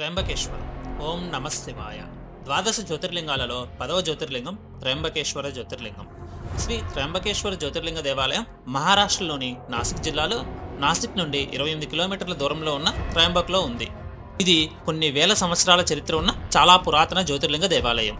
త్రయంబకేశ్వర. ఓం నమశివాయ ద్వాదశ జ్యోతిర్లింగాలలో పదవ జ్యోతిర్లింగం త్రయంబకేశ్వర జ్యోతిర్లింగం. శ్రీ త్రయంబకేశ్వర జ్యోతిర్లింగ దేవాలయం మహారాష్ట్రలోని నాసిక్ జిల్లాలో నాసిక్ నుండి ఇరవై ఎనిమిది కిలోమీటర్ల దూరంలో ఉన్న త్రయంబక్లో ఉంది. ఇది కొన్ని వేల సంవత్సరాల చరిత్ర ఉన్న చాలా పురాతన జ్యోతిర్లింగ దేవాలయం.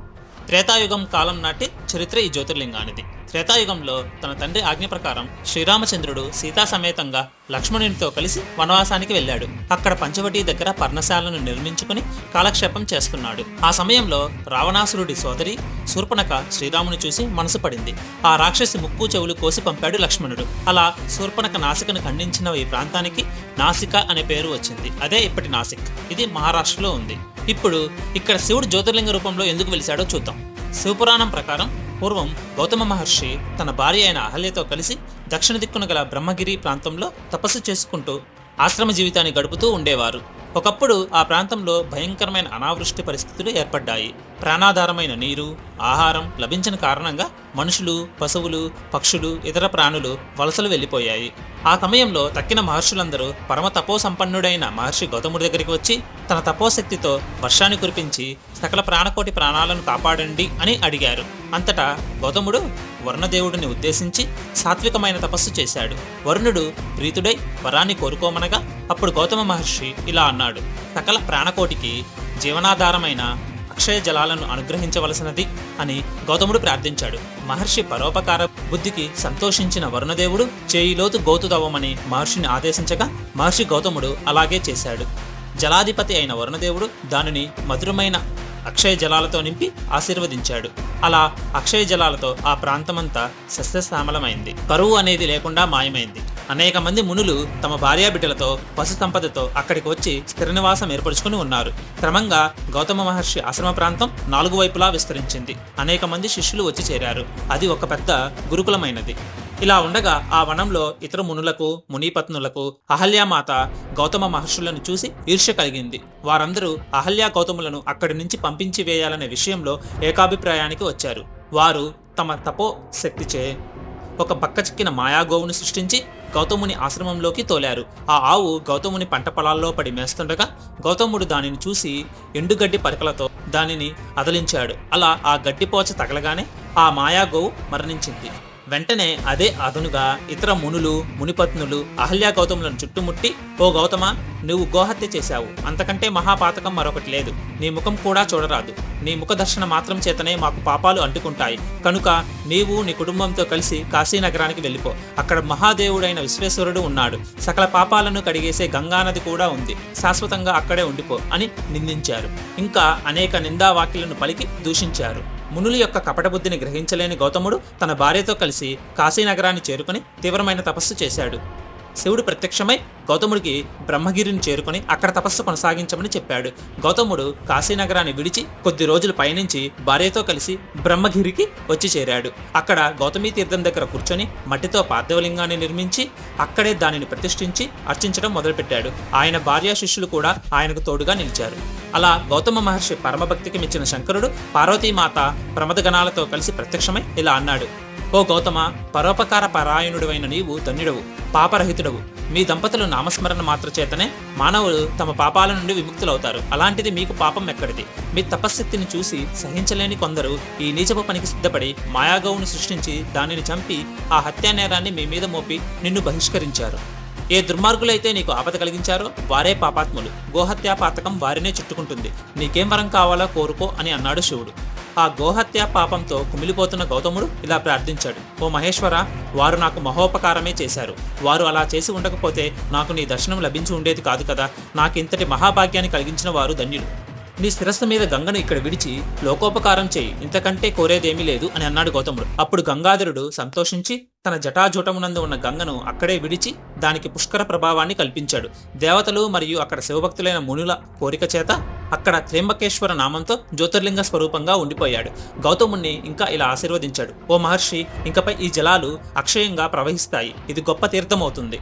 త్రేతాయుగం కాలం నాటి చరిత్ర ఈ జ్యోతిర్లింగానిది. త్రేతాయుగంలో తన తండ్రి ఆజ్ఞ ప్రకారం శ్రీరామచంద్రుడు సీతా సమేతంగా లక్ష్మణునితో కలిసి వనవాసానికి వెళ్ళాడు. అక్కడ పంచవటి దగ్గర పర్ణశాలను నిర్మించుకుని కాలక్షేపం చేస్తున్నాడు. ఆ సమయంలో రావణాసురుడి సోదరి శూర్పణక శ్రీరాముని చూసి మనసు పడింది. ఆ రాక్షసి ముక్కు చెవులు కోసి పంపాడు లక్ష్మణుడు. అలా శూర్పణక నాసికను ఖండించిన ఈ ప్రాంతానికి నాసిక అనే పేరు వచ్చింది. అదే ఇప్పటి నాసిక్. ఇది మహారాష్ట్రలో ఉంది. ఇప్పుడు ఇక్కడ శివుడు జ్యోతిర్లింగ రూపంలో ఎందుకు వెలిశాడో చూద్దాం. శివపురాణం ప్రకారం పూర్వం గౌతమ మహర్షి తన భార్య అయిన అహల్యతో కలిసి దక్షిణ దిక్కున గల బ్రహ్మగిరి ప్రాంతంలో తపస్సు చేసుకుంటూ ఆశ్రమ జీవితాన్ని గడుపుతూ ఉండేవారు. ఒకప్పుడు ఆ ప్రాంతంలో భయంకరమైన అనావృష్టి పరిస్థితులు ఏర్పడ్డాయి. ప్రాణాధారమైన నీరు ఆహారం లభించిన కారణంగా మనుషులు పశువులు పక్షులు ఇతర ప్రాణులు వలసలు వెళ్ళిపోయాయి. ఆ సమయంలో తక్కిన మహర్షులందరూ పరమ తపో సంపన్నుడైన మహర్షి గౌతముడి దగ్గరికి వచ్చి తన తపోశక్తితో వర్షాన్ని కురిపించి సకల ప్రాణకోటి ప్రాణాలను కాపాడండి అని అడిగారు. అంతటా గౌతముడు వరుణదేవుడిని ఉద్దేశించి సాత్వికమైన తపస్సు చేశాడు. వరుణుడు ప్రీతుడై వరాన్ని కోరుకోమనగా అప్పుడు గౌతమ మహర్షి ఇలా అన్నాడు. సకల ప్రాణకోటికి జీవనాధారమైన అక్షయ జలాలను అనుగ్రహించవలసినది అని గౌతముడు ప్రార్థించాడు. మహర్షి పరోపకార బుద్ధికి సంతోషించిన వరుణదేవుడు చేయిలోతు గోతుదవ్వమని మహర్షిని ఆదేశించగా మహర్షి గౌతముడు అలాగే చేశాడు. జలాధిపతి అయిన వరుణదేవుడు దానిని మధురమైన అక్షయ జలాలతో నింపి ఆశీర్వదించాడు. అలా అక్షయ జలాలతో ఆ ప్రాంతమంతా సస్యశ్యామలమైంది కరువు అనేది లేకుండా మాయమైంది. అనేక మంది మునులు తమ భార్యాబిడ్డలతో పశు సంపదతో అక్కడికి వచ్చి స్థిర నివాసం ఏర్పరచుకుని ఉన్నారు. క్రమంగా గౌతమ మహర్షి ఆశ్రమ ప్రాంతం నాలుగు వైపులా విస్తరించింది. అనేక మంది శిష్యులు వచ్చి చేరారు. అది ఒక పెద్ద గురుకులమైనది. ఇలా ఉండగా ఆ వనంలో ఇతర మునులకు మునిపత్నులకు అహల్యామాత గౌతమ మహర్షులను చూసి ఈర్ష్య కలిగింది. వారందరూ అహల్యా గౌతములను అక్కడి నుంచి పంపించి వేయాలనే విషయంలో ఏకాభిప్రాయానికి వచ్చారు. వారు తమ తపో శక్తిచే ఒక పక్క చిక్కిన మాయాగోవును సృష్టించి గౌతముని ఆశ్రమంలోకి తోలారు. ఆ ఆవు గౌతముని పంట పొలాల్లో పడి మేస్తుండగా గౌతముడు దానిని చూసి ఎండుగడ్డి పరకలతో దానిని అదలించాడు. అలా ఆ గడ్డిపోచ తగలగానే ఆ మాయాగోవు మరణించింది. వెంటనే అదే అదునుగా ఇతర మునులు మునిపత్నులు అహల్యా గౌతములను చుట్టుముట్టి ఓ గౌతమ నువ్వు గోహత్య చేశావు. అంతకంటే మహాపాతకం మరొకటి లేదు. నీ ముఖం కూడా చూడరాదు. నీ ముఖ దర్శన మాత్రం చేతనే మాకు పాపాలు అంటుకుంటాయి. కనుక నీవు నీ కుటుంబంతో కలిసి కాశీనగరానికి వెళ్ళిపో. అక్కడ మహాదేవుడైన విశ్వేశ్వరుడు ఉన్నాడు. సకల పాపాలను కడిగేసే గంగానది కూడా ఉంది. శాశ్వతంగా అక్కడే ఉండిపో అని నిందించారు. ఇంకా అనేక నిందా వాక్యులను పలికి దూషించారు. మునుల యొక్క కపటబుద్ధిని గ్రహించలేని గౌతముడు తన భార్యతో కలిసి కాశీనగరాన్ని చేరుకుని తీవ్రమైన తపస్సు చేశాడు. శివుడు ప్రత్యక్షమై గౌతముడికి బ్రహ్మగిరిని చేరుకుని అక్కడ తపస్సు కొనసాగించమని చెప్పాడు. గౌతముడు కాశీనగరాన్ని విడిచి కొద్ది రోజులు పయనించి భార్యతో కలిసి బ్రహ్మగిరికి వచ్చి చేరాడు. అక్కడ గౌతమీ తీర్థం దగ్గర కూర్చొని మట్టితో పార్థివలింగాన్ని నిర్మించి అక్కడే దానిని ప్రతిష్ఠించి అర్చించడం మొదలుపెట్టాడు. ఆయన భార్య శిష్యులు కూడా ఆయనకు తోడుగా నిలిచారు. అలా గౌతమ మహర్షి పరమభక్తికి మెచ్చిన శంకరుడు పార్వతీమాత ప్రమదగణాలతో కలిసి ప్రత్యక్షమై ఇలా అన్నాడు. ఓ గౌతమ పరోపకార పరాయణుడివైన నీవు ధన్యుడవు పాపరహితుడవు. మీ దంపతులు నామస్మరణ మాత్ర చేతనే మానవులు తమ పాపాల నుండి విముక్తులవుతారు. అలాంటిది మీకు పాపం ఎక్కడిది? మీ తపశ్శక్తిని చూసి సహించలేని కొందరు ఈ నీచపు పనికి సిద్ధపడి మాయాగౌను సృష్టించి దానిని చంపి ఆ హత్యా నేరాన్ని మీ మీద మోపి నిన్ను బహిష్కరించారు. ఏ దుర్మార్గులైతే నీకు ఆపద కలిగించారో వారే పాపాత్ములు. గోహత్యా పాతకం వారినే చుట్టుకుంటుంది. నీకేం వరం కావాలో కోరుకో అని అన్నాడు శివుడు. ఆ గోహత్య పాపంతో కుమిలిపోతున్న గౌతముడు ఇలా ప్రార్థించాడు ఓ మహేశ్వర వారు నాకు మహోపకారమే చేశారు. వారు అలా చేసి ఉండకపోతే నాకు నీ దర్శనం లభించి ఉండేది కాదు కదా. నాకింతటి మహాభాగ్యాన్ని కలిగించిన వారు ధన్యులు. నీ శిరస్సు మీద గంగను ఇక్కడ విడిచి లోకోపకారం చేయి. ఇంతకంటే కోరేదేమీ లేదు అని అన్నాడు గౌతముడు. అప్పుడు గంగాధరుడు సంతోషించి తన జటాజూటమునందు ఉన్న గంగను అక్కడే విడిచి దానికి పుష్కర ప్రభావాన్ని కల్పించాడు. దేవతలు మరియు అక్కడ శివభక్తులైన మునుల కోరిక చేత అక్కడ త్ర్యంబకేశ్వర నామంతో జ్యోతిర్లింగ స్వరూపంగా ఉండిపోయాడు. గౌతముణ్ణి ఇంకా ఇలా ఆశీర్వదించాడు. ఓ మహర్షి ఇంకపై ఈ జలాలు అక్షయంగా ప్రవహిస్తాయి. ఇది గొప్ప తీర్థమవుతుంది.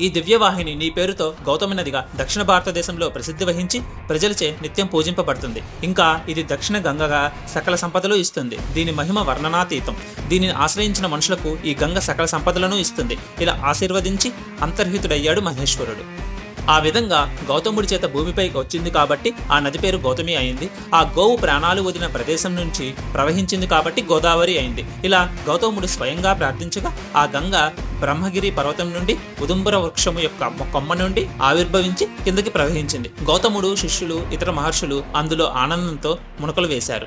ఈ దివ్యవాహిని నీ పేరుతో గౌతమి నదిగా దక్షిణ భారతదేశంలో ప్రసిద్ధి వహించి ప్రజలచే నిత్యం పూజింపబడుతుంది. ఇంకా ఇది దక్షిణ గంగగా సకల సంపదలు ఇస్తుంది. దీని మహిమ వర్ణనాతీతం. దీనిని ఆశ్రయించిన మనుషులకు ఈ గంగ సకల సంపదలను ఇస్తుంది. ఇలా ఆశీర్వదించి అంతర్హితుడయ్యాడు మహేశ్వరుడు. ఆ విధంగా గౌతముడి చేత భూమిపైకి వచ్చింది కాబట్టి ఆ నది పేరు గౌతమి అయింది. ఆ గోవు ప్రాణాలు వదిలిన ప్రదేశం నుంచి ప్రవహించింది కాబట్టి గోదావరి అయింది. ఇలా గౌతముడు స్వయంగా ప్రార్థించగా ఆ గంగ బ్రహ్మగిరి పర్వతం నుండి ఉదుంబర వృక్షము యొక్క కొమ్మ నుండి ఆవిర్భవించి కిందకి ప్రవహించింది. గౌతముడు శిష్యులు ఇతర మహర్షులు అందులో ఆనందంతో మునకలు వేశారు.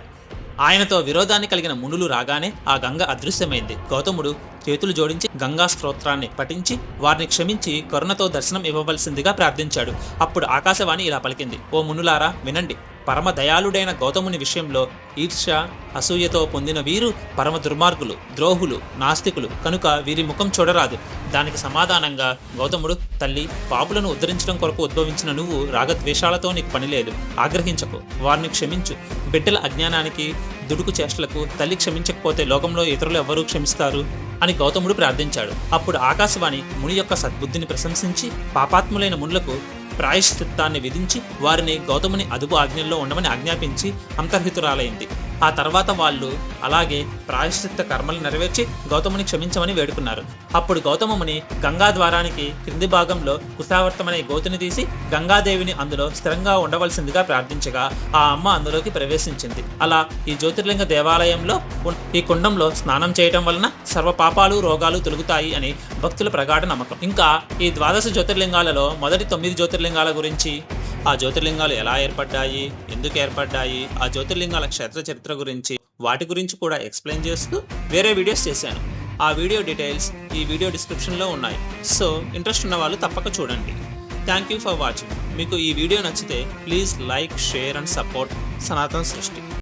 ఆయనతో విరోధాన్ని కలిగిన మునులు రాగానే ఆ గంగ అదృశ్యమైంది. గౌతముడు చేతులు జోడించి గంగా స్తోత్రాన్ని పఠించి వారిని క్షమించి కరుణతో దర్శనం ఇవ్వవలసిందిగా ప్రార్థించాడు. అప్పుడు ఆకాశవాణి ఇలా పలికింది. ఓ మునులారా వినండి. పరమ దయాళుడైన గౌతముని విషయంలో ఈర్ష్య అసూయతో పొందిన వీరు పరమ దుర్మార్గులు ద్రోహులు నాస్తికులు. కనుక వీరి ముఖం చూడరాదు. దానికి సమాధానంగా గౌతముడు తల్లి పాపులను ఉద్ధరించడం కొరకు ఉద్భవించిన నువ్వు రాగద్వేషాలతో నీకు పని లేదు ఆగ్రహించకు. వారిని క్షమించు. బిడ్డల అజ్ఞానానికి దుడుకు చేష్టలకు తల్లి క్షమించకపోతే లోకంలో ఇతరులు ఎవరూ క్షమిస్తారు అని గౌతముడు ప్రార్థించాడు. అప్పుడు ఆకాశవాణి ముని యొక్క సద్బుద్ధిని ప్రశంసించి పాపాత్ములైన మునులకు ప్రాయశ్చిత్తాన్ని విధించి వారిని గౌతముని అదుపు ఆజ్ఞల్లో ఉండమని ఆజ్ఞాపించి అంతర్హితురాలైంది. ఆ తర్వాత వాళ్ళు అలాగే ప్రాయశ్చిత్త కర్మలు నెరవేర్చి గౌతముని క్షమించమని వేడుకున్నారు. అప్పుడు గౌతమముని గంగా ద్వారానికి క్రింది భాగంలో కుశావర్తమనే గోతుని తీసి గంగాదేవిని అందులో స్థిరంగా ఉండవలసిందిగా ప్రార్థించగా ఆ అమ్మ అందులోకి ప్రవేశించింది. అలా ఈ జ్యోతిర్లింగ దేవాలయంలో ఈ కుండంలో స్నానం చేయటం వలన సర్వ పాపాలు రోగాలు తొలుగుతాయి అని భక్తుల ప్రగాఢ నమ్మకం. ఇంకా ఈ ద్వాదశ జ్యోతిర్లింగాలలో మొదటి తొమ్మిది జ్యోతిర్లింగాల గురించి ఆ జ్యోతిర్లింగాలు ఎలా ఏర్పడ్డాయి? ఎందుకు ఏర్పడ్డాయి? ఆ జ్యోతిర్లింగాల క్షేత్ర చరిత్ర గురించి వాటి గురించి కూడా ఎక్స్ప్లెయిన్ చేస్తూ వేరే వీడియోస్ చేశాను. ఆ వీడియో డీటెయిల్స్ ఈ వీడియో డిస్క్రిప్షన్లో ఉన్నాయి. సో ఇంట్రెస్ట్ ఉన్న వాళ్ళు తప్పక చూడండి. Thank you for watching. మీకు ఈ వీడియో నచ్చితే please like share and support Sanatana Srishti.